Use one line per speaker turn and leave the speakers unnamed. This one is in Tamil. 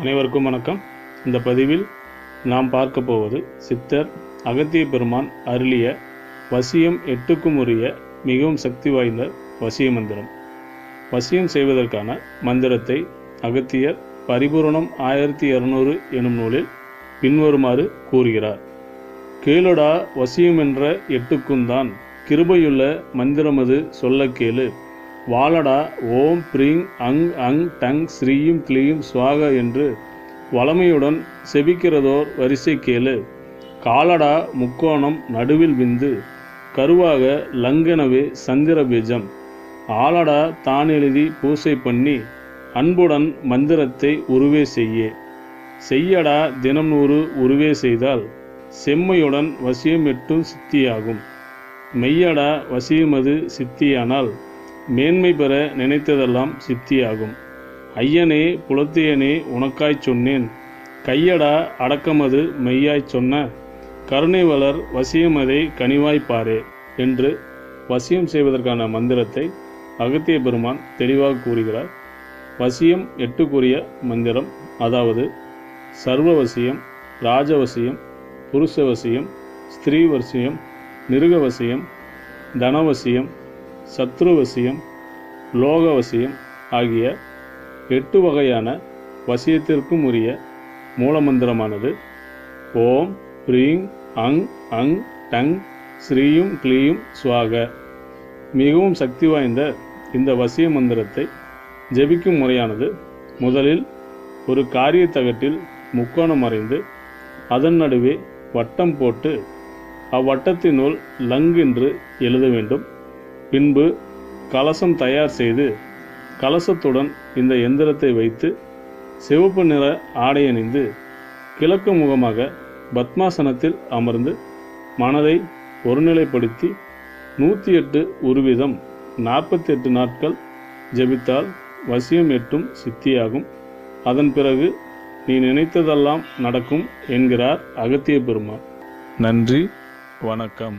அனைவருக்கும் வணக்கம். இந்த பதிவில் நாம் பார்க்க போவது சித்தர் அகத்திய பெருமான் அருளிய வசியம் எட்டுக்கும் உரிய மிகவும் சக்தி வாய்ந்த வசிய மந்திரம். வசியம் செய்வதற்கான மந்திரத்தை அகத்தியர் பரிபூரணம் ஆயிரத்தி இருநூறு எனும் நூலில் பின்வருமாறு கூறுகிறார். கேளுடா வசியம் என்ற எட்டுக்குந்தான் கிருபையுள்ள மந்திரமது சொல்ல கேளு. வாழடா ஓம் ப்ரீங் அங் அங் டங் ஸ்ரீயும் கிளியும் சுவாக என்று வளமையுடன் செபிக்கிறதோர் வரிசை கேளு. காலடா முக்கோணம் நடுவில் விந்து கருவாக லங்கனவே சந்திர பீஜம். ஆலடா தான் எழுதி பூசை பண்ணி அன்புடன் மந்திரத்தை உருவே செய்யே. செய்யடா தினம் நூறு உருவே செய்தால் செம்மையுடன் வசியம் எட்டும் சித்தியாகும். மெய்யடா வசியமது சித்தியானால் மேன்மை பெற நினைத்ததெல்லாம் சித்தியாகும். ஐயனே புலத்தியனே உனக்காய் சொன்னேன். கையடா அடக்கமது மெய்யாய் சொன்ன. கருணை வளர் வசியமதை கனிவாய்ப்பாரே என்று வசியம் செய்வதற்கான மந்திரத்தை அகத்திய பெருமான் தெளிவாக கூறுகிறார். வசியம் எட்டுக்குரிய மந்திரம் அதாவது சர்வவசியம் ராஜவசியம் புருஷவசியம் ஸ்திரீவசியம் மிருகவசியம் தனவசியம் சத்ருவசியம் லோகவசியம் ஆகிய எட்டு வகையான வசியத்திற்கும் உரிய மூலமந்திரமானது. ஓம் ப்ரீங் அங் அங் டங் ஸ்ரீயும் கிளியும் சுவாக. மிகவும் சக்தி வாய்ந்த இந்த வசிய மந்திரத்தை ஜெபிக்கும் முறையானது முதலில் ஒரு காரிய தகட்டில் முக்கோணம் அறைந்து அதன் நடுவே வட்டம் போட்டு அவ்வட்டத்தினுள் லங் என்று எழுத வேண்டும். பின்பு கலசம் தயார் செய்து கலசத்துடன் இந்த எந்திரத்தை வைத்து சிவப்பு நிற ஆடை அணிந்து கிழக்கு முகமாக பத்மாசனத்தில் அமர்ந்து மனதை ஒருநிலைப்படுத்தி நூற்றி எட்டு உருவிதம் நாற்பத்தி எட்டு நாட்கள் ஜெபித்தால் வசியம் எட்டும் சித்தியாகும். அதன் பிறகு நீ நினைத்ததெல்லாம் நடக்கும் என்கிறார் அகத்திய பெருமாள். நன்றி வணக்கம்.